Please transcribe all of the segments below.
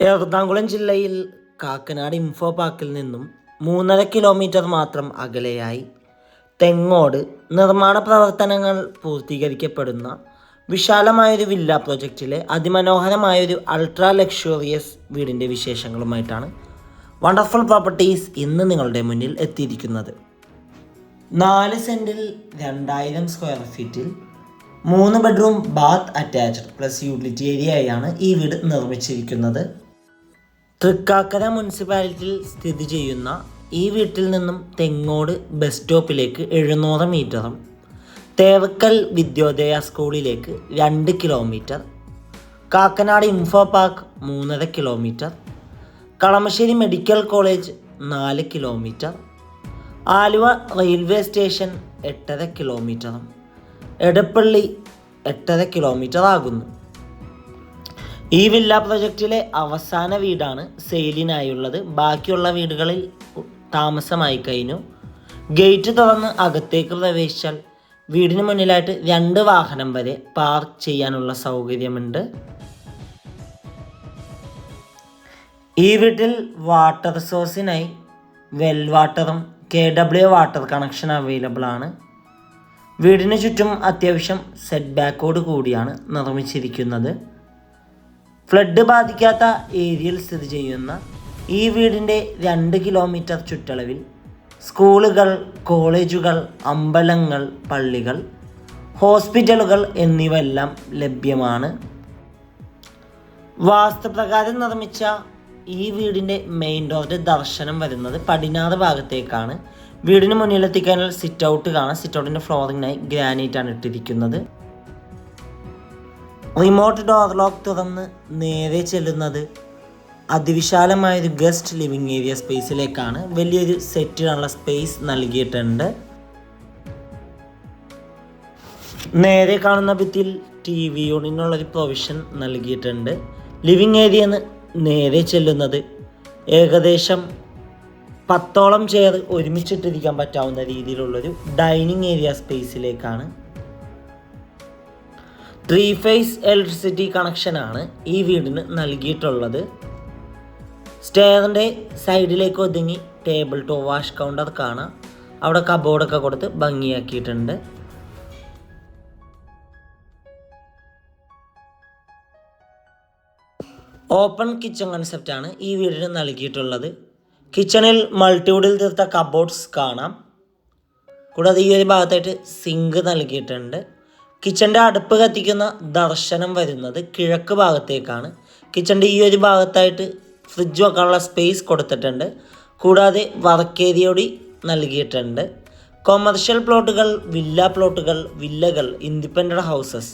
എറണാകുളം ജില്ലയിൽ കാക്കനാട് ഇൻഫോ പാർക്കിൽ നിന്നും മൂന്നര കിലോമീറ്റർ മാത്രം അകലെയായി തെങ്ങോട് നിർമ്മാണ പ്രവർത്തനങ്ങൾ പൂർത്തീകരിക്കപ്പെടുന്ന വിശാലമായൊരു വില്ല പ്രൊജക്റ്റിലെ അതിമനോഹരമായൊരു അൾട്രാ ലക്ഷറിയസ് വീടിന്റെ വിശേഷങ്ങളുമായിട്ടാണ് വണ്ടർഫുൾ പ്രോപ്പർട്ടീസ് ഇന്ന് നിങ്ങളുടെ മുന്നിൽ എത്തിയിരിക്കുന്നത്. നാല് സെന്റിൽ രണ്ടായിരം സ്ക്വയർ ഫീറ്റിൽ മൂന്ന് bedroom bath attached plus utility ഏരിയയാണ് ഈ വീട് നിർമ്മിച്ചിരിക്കുന്നത്. തൃക്കാക്കര മുനിസിപ്പാലിറ്റിയിൽ സ്ഥിതി ചെയ്യുന്ന ഈ വീട്ടിൽ നിന്നും തെങ്ങോട് ബസ് സ്റ്റോപ്പിലേക്ക് എഴുന്നൂറ് മീറ്ററും തേവക്കൽ വിദ്യോദയ സ്കൂളിലേക്ക് രണ്ട് കിലോമീറ്റർ കാക്കനാട് ഇൻഫോ പാർക്ക് മൂന്നര കിലോമീറ്റർ കളമശ്ശേരി മെഡിക്കൽ കോളേജ് നാല് കിലോമീറ്റർ ആലുവ റെയിൽവേ സ്റ്റേഷൻ എട്ടര കിലോമീറ്ററും എടപ്പള്ളി എട്ടര കിലോമീറ്റർ ആകുന്നു ഈ വില്ല പ്രൊജക്റ്റിലെ അവസാന വീടാണ് സെയിലിനായുള്ളത്. ബാക്കിയുള്ള വീടുകളിൽ താമസമായി കഴിഞ്ഞു. ഗേറ്റ് തുറന്ന് അകത്തേക്ക് പ്രവേശിച്ചാൽ വീടിന് മുന്നിലായിട്ട് രണ്ട് വാഹനം വരെ പാർക്ക് ചെയ്യാനുള്ള സൗകര്യമുണ്ട്. ഈ വീട്ടിൽ വാട്ടർ സോഴ്സിനായി വെൽ വാട്ടറും K W water connection available ആണ്. വീടിന് ചുറ്റും അത്യാവശ്യം സെറ്റ് ബാക്കോട് കൂടിയാണ് നിർമ്മിച്ചിരിക്കുന്നത്. ഫ്ലഡ് ബാധിക്കാത്ത ഏരിയയിൽ സ്ഥിതി ചെയ്യുന്ന ഈ വീടിന്റെ രണ്ട് കിലോമീറ്റർ ചുറ്റളവിൽ സ്കൂളുകൾ കോളേജുകൾ അമ്പലങ്ങൾ പള്ളികൾ ഹോസ്പിറ്റലുകൾ എന്നിവയെല്ലാം ലഭ്യമാണ്. വാസ്തുപ്രകാരം നിർമ്മിച്ച ഈ വീടിന്റെ മെയിൻ ഡോറിന്റെ ദർശനം വരുന്നത് പടിഞ്ഞാറ് ഭാഗത്തേക്കാണ്. വീടിന് മുന്നിലെത്തിക്കാനുള്ള സിറ്റ് ഔട്ട് കാണാം. സിറ്റ് ഔട്ടിന്റെ ഫ്ലോറിങ്ങിനായി ഗ്രാനൈറ്റ് ആണ് ഇട്ടിരിക്കുന്നത്. റിമോട്ട് ഡോർ ലോക്ക് തുറന്ന് നേരെ ചെല്ലുന്നത് അതിവിശാലമായൊരു ഗസ്റ്റ് ലിവിങ് ഏരിയ സ്പേസിലേക്കാണ്. വലിയൊരു സെറ്റിനുള്ള സ്പേസ് നൽകിയിട്ടുണ്ട്. നേരെ കാണുന്ന ഭിത്തിയിൽ ടി വി യൂണിനുള്ളൊരു പ്രൊവിഷൻ നൽകിയിട്ടുണ്ട്. ലിവിങ് ഏരിയന്ന് നേരെ ചെല്ലുന്നത് ഏകദേശം പത്തോളം ചെയർ ഒരുമിച്ചിട്ടിരിക്കാൻ പറ്റാവുന്ന രീതിയിലുള്ളൊരു ഡൈനിങ് ഏരിയ സ്പേസിലേക്കാണ്. ത്രീ ഫേസ് ഇലക്ട്രിസിറ്റി കണക്ഷനാണ് ഈ വീടിന് നൽകിയിട്ടുള്ളത്. സ്റ്റെയറിന്റെ സൈഡിലേക്ക് ഒതുങ്ങി ടേബിൾ ടോ വാഷ് കൗണ്ടർ കാണാം. അവിടെ കബോർഡൊക്കെ കൊടുത്ത് ഭംഗിയാക്കിയിട്ടുണ്ട്. ഓപ്പൺ കിച്ചൺ കൺസെപ്റ്റാണ് ഈ വീടിന് നൽകിയിട്ടുള്ളത്. കിച്ചണിൽ മൾട്ടിവുഡിൽ തീർത്ത കബോർഡ്സ് കാണാം. കൂടാതെ ഈ ഒരു ഭാഗത്തായിട്ട് സിങ്ക് നൽകിയിട്ടുണ്ട്. കിച്ചന്റെ അടുപ്പ് കത്തിക്കുന്ന ദർശനം വരുന്നത് കിഴക്ക് ഭാഗത്തേക്കാണ്. കിച്ചന്റെ ഈ ഒരു ഭാഗത്തായിട്ട് ഫ്രിഡ്ജ് വെക്കാനുള്ള സ്പേസ് കൊടുത്തിട്ടുണ്ട്. കൂടാതെ വർക്ക് ഏരിയോടി നൽകിയിട്ടുണ്ട്. കൊമേർഷ്യൽ പ്ലോട്ടുകൾ വില്ല പ്ലോട്ടുകൾ വില്ലകൾ ഇൻഡിപെൻഡന്റ് ഹൗസസ്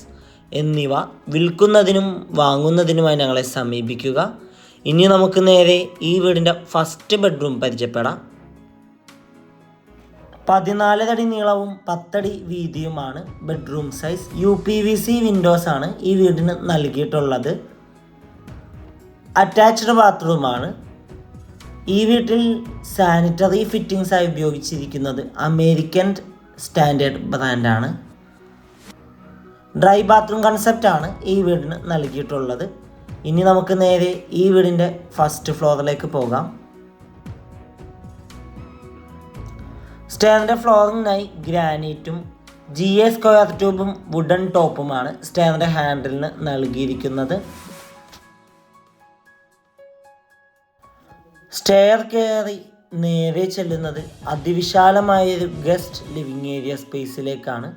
എന്നിവ വിൽക്കുന്നതിനും വാങ്ങുന്നതിനുമായി ഞങ്ങളെ സമീപിക്കുക. ഇനി നമുക്ക് നേരെ ഈ വീടിന്റെ ഫസ്റ്റ് ബെഡ്റൂം പരിചയപ്പെടാം. പതിനാല് അടി നീളവും പത്തടി വീതിയുമാണ് bedroom size. U P V C windows ആണ് ഈ വീടിന് നൽകിയിട്ടുള്ളത്. അറ്റാച്ച്ഡ് ബാത്റൂമാണ്. ഈ വീട്ടിൽ സാനിറ്ററി ഫിറ്റിംഗ്സ് ആയി ഉപയോഗിച്ചിരിക്കുന്നത് അമേരിക്കൻ സ്റ്റാൻഡേർഡ് ബ്രാൻഡാണ് ഡ്രൈ ബാത്റൂം കൺസെപ്റ്റാണ് ഈ വീടിന് നൽകിയിട്ടുള്ളത്. ഇനി നമുക്ക് നേരെ ഈ വീടിന്റെ ഫസ്റ്റ് ഫ്ലോറിലേക്ക് പോകാം. സ്റ്റെയറിന്റെ ഫ്ലോറിങ്ങിനായി ഗ്രാനൈറ്റും ജി എ സ്ക്വയർ ട്യൂബും വുഡൻ ടോപ്പുമാണ് സ്റ്റെയറിന്റെ ഹാൻഡിലിന് നൽകിയിരിക്കുന്നത്. സ്റ്റെയർ കയറി നേരെ ചെല്ലുന്നത് അതിവിശാലമായ ഒരു ഗസ്റ്റ് ലിവിങ് ഏരിയ സ്പേസിലേക്കാണ്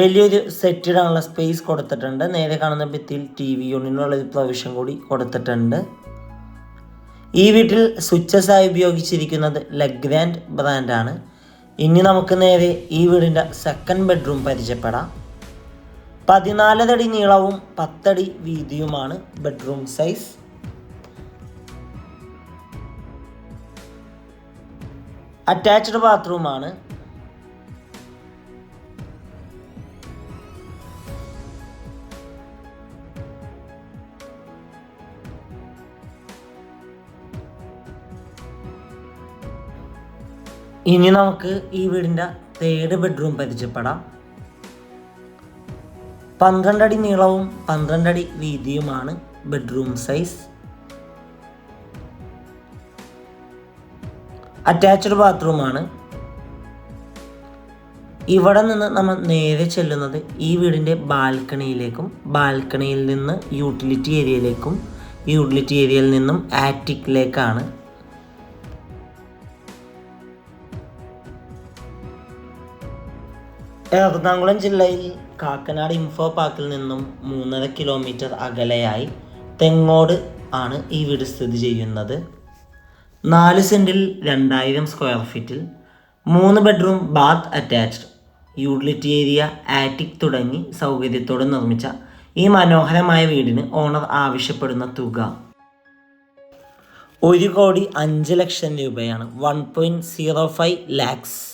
വലിയൊരു സെറ്റിടാനുള്ള സ്പേസ് കൊടുത്തിട്ടുണ്ട്. നേരെ കാണുന്ന ഭിത്തിയിൽ ടി വി യൂണിനുള്ള ഒരു പ്രൊവിഷൻ കൂടി കൊടുത്തിട്ടുണ്ട്. ഈ വീട്ടിൽ സ്വിച്ചസ് ആയി ഉപയോഗിച്ചിരിക്കുന്നത് ലഗ്രാൻഡ് ബ്രാൻഡാണ് ഇനി നമുക്ക് നേരെ ഈ വീടിന്റെ സെക്കൻഡ് ബെഡ്റൂം പരിചയപ്പെടാം. പതിനാലരടി നീളവും പത്തടി വീതിയുമാണ് ബെഡ്റൂം സൈസ് അറ്റാച്ച്ഡ് ബാത്റൂമാണ് ഇനി നമുക്ക് ഈ വീടിന്റെ തേർഡ് ബെഡ്റൂം പരിചയപ്പെടാം. പന്ത്രണ്ടടി നീളവും പന്ത്രണ്ടടി വീതിയുമാണ് ബെഡ്റൂം സൈസ് അറ്റാച്ച്ഡ് ബാത്റൂമാണ് ഇവിടെ നിന്ന് നമ്മൾ നേരെ ചെല്ലുന്നത് ഈ വീടിന്റെ ബാൽക്കണിയിലേക്കും ബാൽക്കണിയിൽ നിന്ന് യൂട്ടിലിറ്റി ഏരിയയിലേക്കും യൂട്ടിലിറ്റി ഏരിയയിൽ നിന്നും ആറ്റിക്കിലേക്കാണ് എറണാകുളം ജില്ലയിൽ കാക്കനാട് ഇൻഫോ പാർക്കിൽ നിന്നും മൂന്നര കിലോമീറ്റർ അകലെയായി തെങ്ങോട് ആണ് ഈ വീട് സ്ഥിതി ചെയ്യുന്നത്. നാല് സെന്റിൽ രണ്ടായിരം സ്ക്വയർ ഫീറ്റിൽ മൂന്ന് bedroom bath attached utility area attic തുടങ്ങി സൗകര്യത്തോടെ നിർമ്മിച്ച ഈ മനോഹരമായ വീടിന് ഓണർ ആവശ്യപ്പെടുന്ന തുക. ഒരു കോടി അഞ്ച് ലക്ഷം രൂപയാണ്. One point zero five lakhs